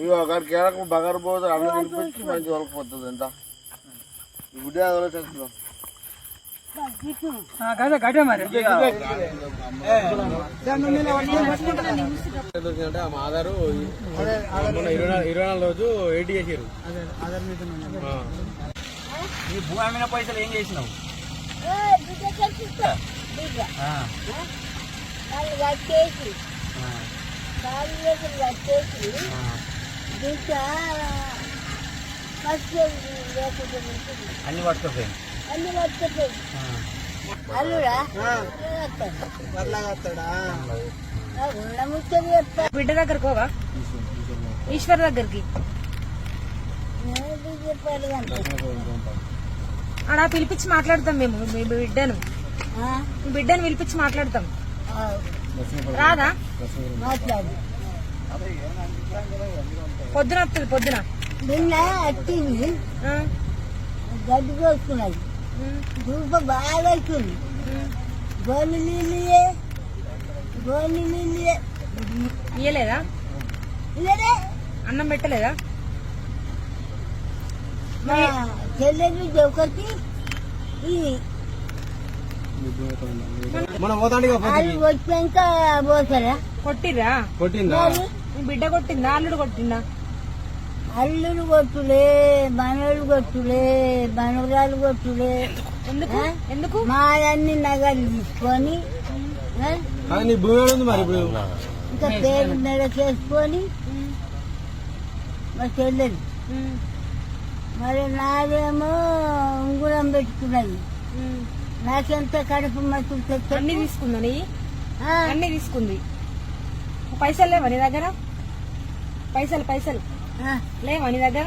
ఇక అక్కడికి వెళ్ళక బగారు అన్నం తినిపించి మంచి వాళ్ళకి పోతుంది ఎంత? ఈ గుడ్డ వదిలేసేస్తున్నాం దొరికిందంటే మా ఆధారు మొన్న ఇరవై నాలుగు ఇరవై నాలుగు రోజు ఎయిటీ చేసారు ఈ భూమి అమ్మిన పైసలు ఏం చేసినావు వాళ్ళు కట్టేసి కట్టేసి అన్ని పట్టుకోపోయింది అన్ని పట్టుకుపోయి. ఆ. అల్లుడా? బిడ్డ దగ్గరకు పోవా? ఈశ్వర్ దగ్గరికి. ఆడ పిలిపించి మాట్లాడతాం మేము మీ బిడ్డను. మీ బిడ్డను పిలిపించి మాట్లాడతాం. రాదా? మాట్లాడు. పొద్దున వస్తుంది పొద్దున. నిన్న అట్టింది గడ్డి కోసుకున్నది. ఉమ్, ధూప బాగా అవుతుంది ఉమ్. గోని నీళ్ళే గోని నీళ్ళే ఇయ్యలేదా? ఇల్లరే అన్నం పెట్టలేదా? మా చెల్లెలు ఒకటి మనం పోతాండి కొట్టిర్రా? కొట్టిందా? బిడ్డ కొట్టిందా? అల్లుడు కొట్టిందా అల్లుడు కొట్టులే మనోళ్ళు కొట్టులే మనవరాలు కొట్టులే ఎందుకు? ఎందుకు? మాయన్ని నగలు తీసుకొని ఆ? కానీ నీ భూమి ఏడ ఉంది మరి ఇప్పుడు? ఇంకా పేరు నెల చేసుకొని మా చెల్లెలు. మరి నాదేమో ఉంగురం పెట్టుకున్నది. నాకెంత కడుపు మతులు తెచ్చ అన్ని తీసుకుందా నీ? అన్ని తీసుకుంది. పైసలు లేవా నీ దగ్గర? పైసలు పైసలు. లేవా నీ దగ్గర?